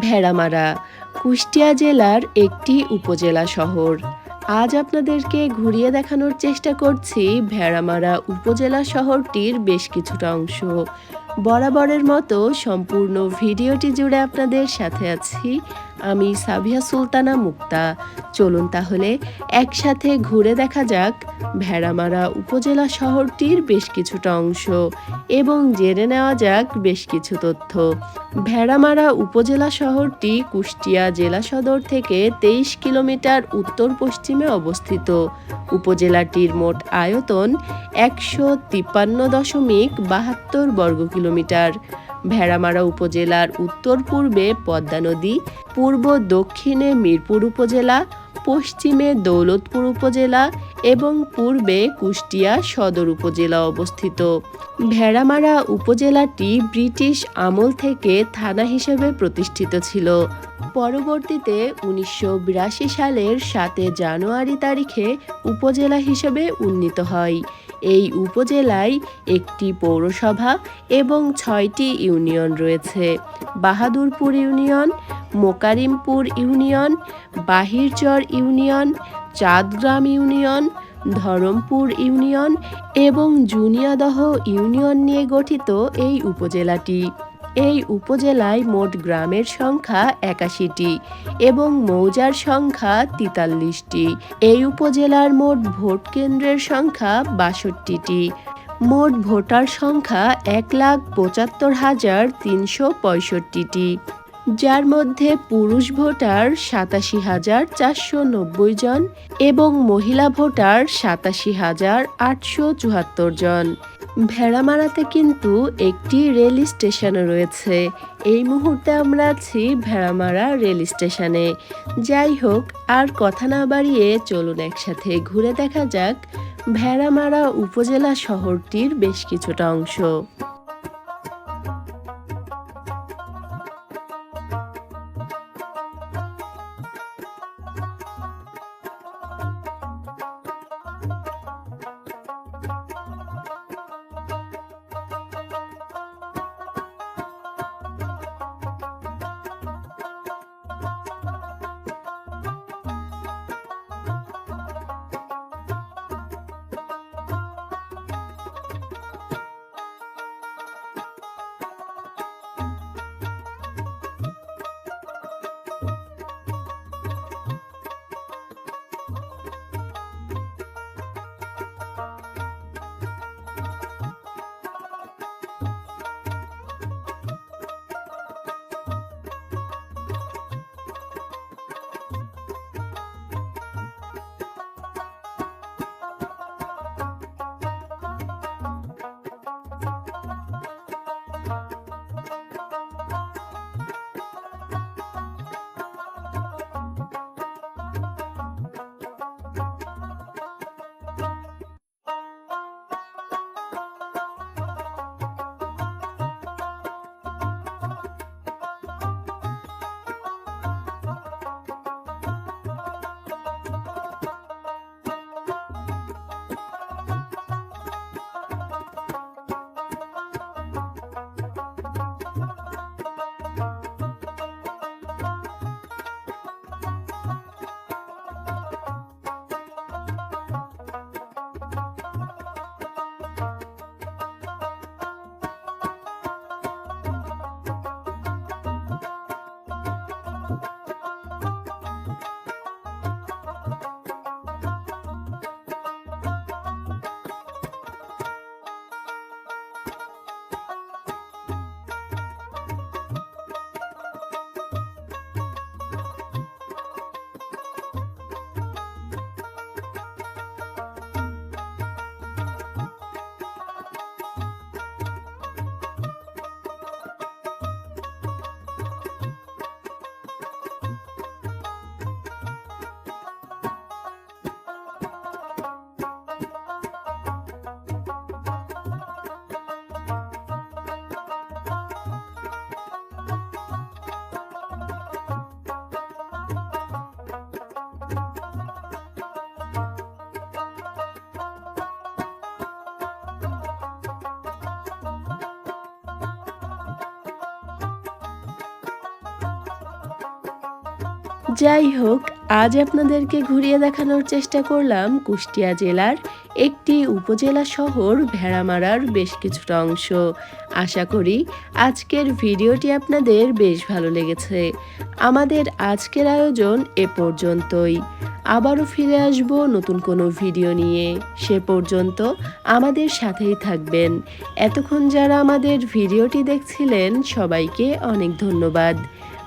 ভেড়ামারা, কুষ্টিয়া জেলার একটি উপজেলা শহর। আজ আপনাদেরকে ঘুরিয়ে দেখানোর চেষ্টা করছি ভেড়ামারা উপজেলা শহরটির বেশ কিছুটা অংশ। বরাবরের মতো সম্পূর্ণ ভিডিওটি জুড়ে আপনাদের সাথে আছি আমি সাবিয়া সুলতানা মুক্তা। চলুন তাহলে একসাথে ঘুরে দেখা যাক ভেড়ামারা উপজেলা শহরটির বেশ কিছুটা অংশ। এবং জেনে নেওয়া যাক বেশ কিছু তথ্য। ভেড়ামারা উপজেলা শহরটি কুষ্টিয়া জেলা সদর থেকে তেইশ কিলোমিটার উত্তর পশ্চিমে অবস্থিত। উপজেলাটির মোট আয়তন একশো তিপ্পান্ন দশমিক বাহাত্তর বর্গ কিলোমিটার। ভেড়ামারা উপজেলার উত্তর পূর্বে পদ্মা নদী, পূর্ব দক্ষিণে মিরপুর উপজেলা পশ্চিমে দৌলতপুর উপজেলা এবং পূর্বে কুষ্টিয়া সদর উপজেলা অবস্থিত। ভেড়ামারা উপজেলাটি ব্রিটিশ আমল থেকে থানা হিসেবে প্রতিষ্ঠিত ছিল। পরবর্তীতে উনিশশো বিরাশি সালের সাতে জানুয়ারি তারিখে উপজেলা হিসেবে উন্নীত হয়। এই উপজেলায় একটি পৌরসভা এবং ছয়টি ইউনিয়ন রয়েছে। Bahadurpur union, Mokarimpur union, Bahirchar union, Chandgram union, Dharampur union এবং জুনিয়াদহ ইউনিয়ন নিয়ে গঠিত এই উপজেলাটি। এই উপজেলায় মোট গ্রামের সংখ্যা একাশিটি এবং মৌজার সংখ্যা তিতাল্লিশটি। এই উপজেলার মোট ভোট কেন্দ্রের সংখ্যা বাষট্টিটি। মোট ভোটার সংখ্যা এক লাখ পঁচাত্তর হাজার তিনশো পঁয়ষট্টিটি। যার মধ্যে পুরুষ ভোটার সাতাশি হাজার চারশো নব্বই জন এবং মহিলা ভোটার সাতাশি হাজার আটশো চুয়াত্তর জন। ভেড়ামারাতে কিন্তু একটি রেল স্টেশন রয়েছে। এই মুহূর্তে আমরা আছি ভেড়ামারা রেল স্টেশনে। যাই হোক, আর কথা না বাড়িয়ে চলুন একসাথে ঘুরে দেখা যাক ভেড়ামারা উপজেলা শহরটির বেশ কিছুটা অংশ। যাই হোক, আজ আপনাদেরকে ঘুরিয়ে দেখানোর চেষ্টা করলাম কুষ্টিয়া জেলার একটি উপজেলা শহর ভেড়ামারার বেশ কিছুটা অংশ। আশা করি আজকের ভিডিওটি আপনাদের বেশ ভালো লেগেছে। আমাদের আজকের আয়োজন এ পর্যন্তই। আবারও ফিরে আসব নতুন কোনো ভিডিও নিয়ে। সে পর্যন্ত আমাদের সাথেই থাকবেন। এতক্ষণ যারা আমাদের ভিডিওটি দেখছিলেন, সবাইকে অনেক ধন্যবাদ।